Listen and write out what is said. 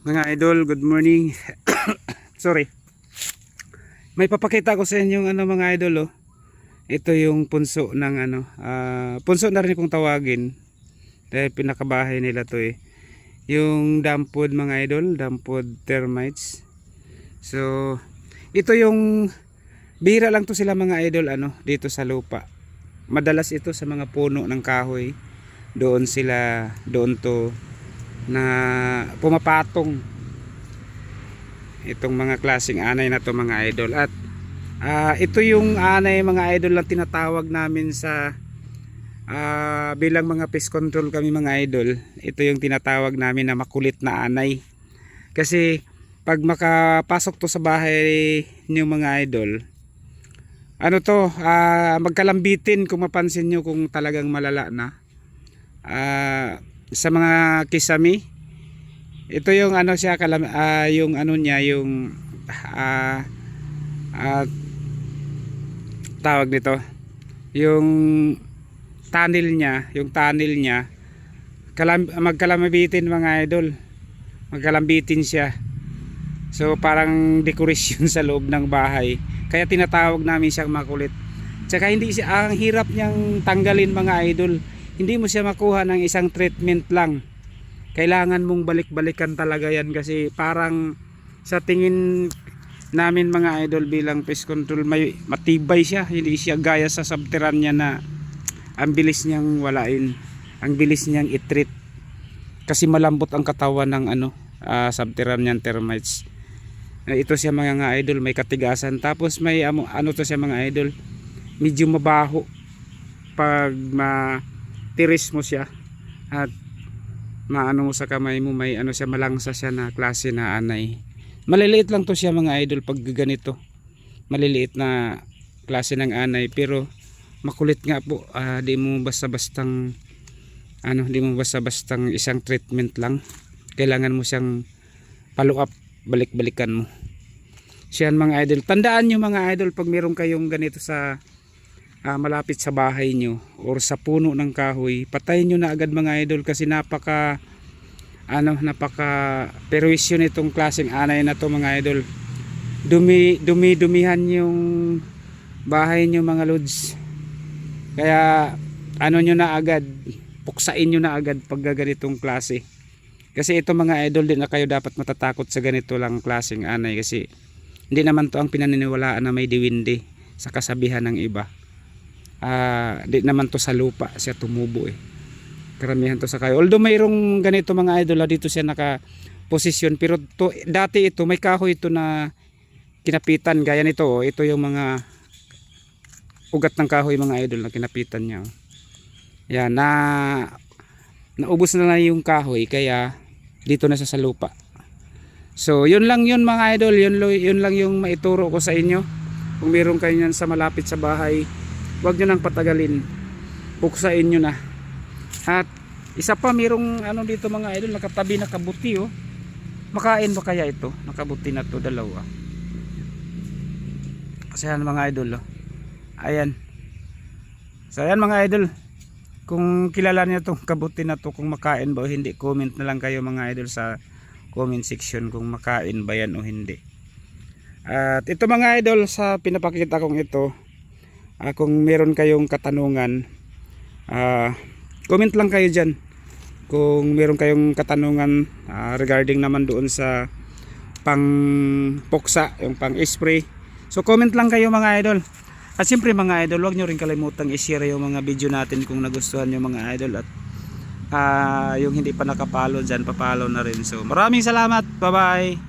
Mga idol, good morning. Sorry. May papakita ko sa inyo ano mga idol oh. Ito yung punso ng ano, ah, punso na rin kung tawagin. Dahil pinakabahay nila to eh. Yung dampod mga idol, dampod termites. So, ito yung bihira lang to sila mga idol ano dito sa lupa. Madalas ito sa mga puno ng kahoy. Doon sila, doon to na pumapatong itong mga klaseng anay na to mga idol. At ah, ito yung anay mga idol na tinatawag namin sa ah, bilang mga pest control kami mga idol. Ito yung tinatawag namin na makulit na anay. Kasi pag makapasok to sa bahay niyo mga idol ano to ah, magkalambitin kung mapansin nyo kung talagang malala na. Ah, sa mga kisami ito yung ano siya kalam ah, yung ano niya yung ah ah, tawag nito yung tunnel niya yung tunnel niya kalam magkalamitin mga idol magkalambitin siya. So parang decoration sa loob ng bahay kaya tinatawag namin siyang makulit. Tsaka hindi ang hirap niyang tanggalin mga idol hindi mo siya makuha ng isang treatment lang. Kailangan mong balik-balikan talaga yan kasi parang sa tingin namin mga idol bilang pest control may matibay siya. Hindi siya gaya sa subterranean na ang bilis niyang walain ang bilis niyang i-treat. Kasi malambot ang katawan ng ano ah, subterranean termites. Eh, ito siya mga nga idol may katigasan. Tapos may ano to siya mga idol medyo mabaho. Pag ma tiris mo siya. At maano mo sa kamay mo may ano siya malangsa siya na klase na anay. Maliliit lang to siya mga idol pag ganito. Maliliit na klase ng anay. Pero makulit nga po. Ah, di mo basta bastang ano di mo basta bastang isang treatment lang. Kailangan mo siyang follow up balik-balikan mo. Siyan mga idol. Tandaan nyo mga idol pag meron kayong ganito sa ah, malapit sa bahay nyo or sa puno ng kahoy patayin nyo na agad mga idol kasi napaka ano napaka perwisyo nitong klaseng anay na to mga idol. Dumi dumi dumihan yung bahay nyo mga lods. Kaya ano nyo na agad puksain nyo na agad pag ganitong klase. Kasi ito mga idol din na kayo dapat matatakot sa ganito lang klaseng anay kasi hindi naman to ang pinaniniwalaan na may diwindi sa kasabihan ng iba ah di naman to sa lupa siya tumubo eh. Karamihan to sa kayo. Although mayroong ganito mga idol ah, dito siya naka posisyon pero to, dati ito may kahoy ito na kinapitan. Gaya nito oh. ito yung mga ugat ng kahoy mga idol na kinapitan niya oh. yan na naubos na lang yung kahoy kaya dito na siya sa lupa. So yun lang yun mga idol. Yun, yun lang yung maituro ko sa inyo. Kung meron kayo yan sa malapit sa bahay huwag nyo nang patagalin. Buksain nyo na. At isa pa merong ano dito mga idol nakatabi na kabuti oh. Makain ba kaya ito? Nakabuti na to dalawa. Kasi yan mga idol oh. ayan. So ayan mga idol. Kung kilala niyo tong kabuti na to kung makain ba o hindi comment na lang kayo mga idol sa comment section kung makain ba yan o hindi. At ito mga idol sa pinapakita kong ito ah, kung meron kayong katanungan ah, comment lang kayo dyan. Kung meron kayong katanungan ah, regarding naman doon sa pang poksa yung pang spray so comment lang kayo mga idol. At siyempre mga idol huwag nyo rin kalimutang i-share yung mga video natin kung nagustuhan nyo mga idol. At ah, yung hindi pa nakapalo dyan papalo na rin. So maraming salamat. Bye bye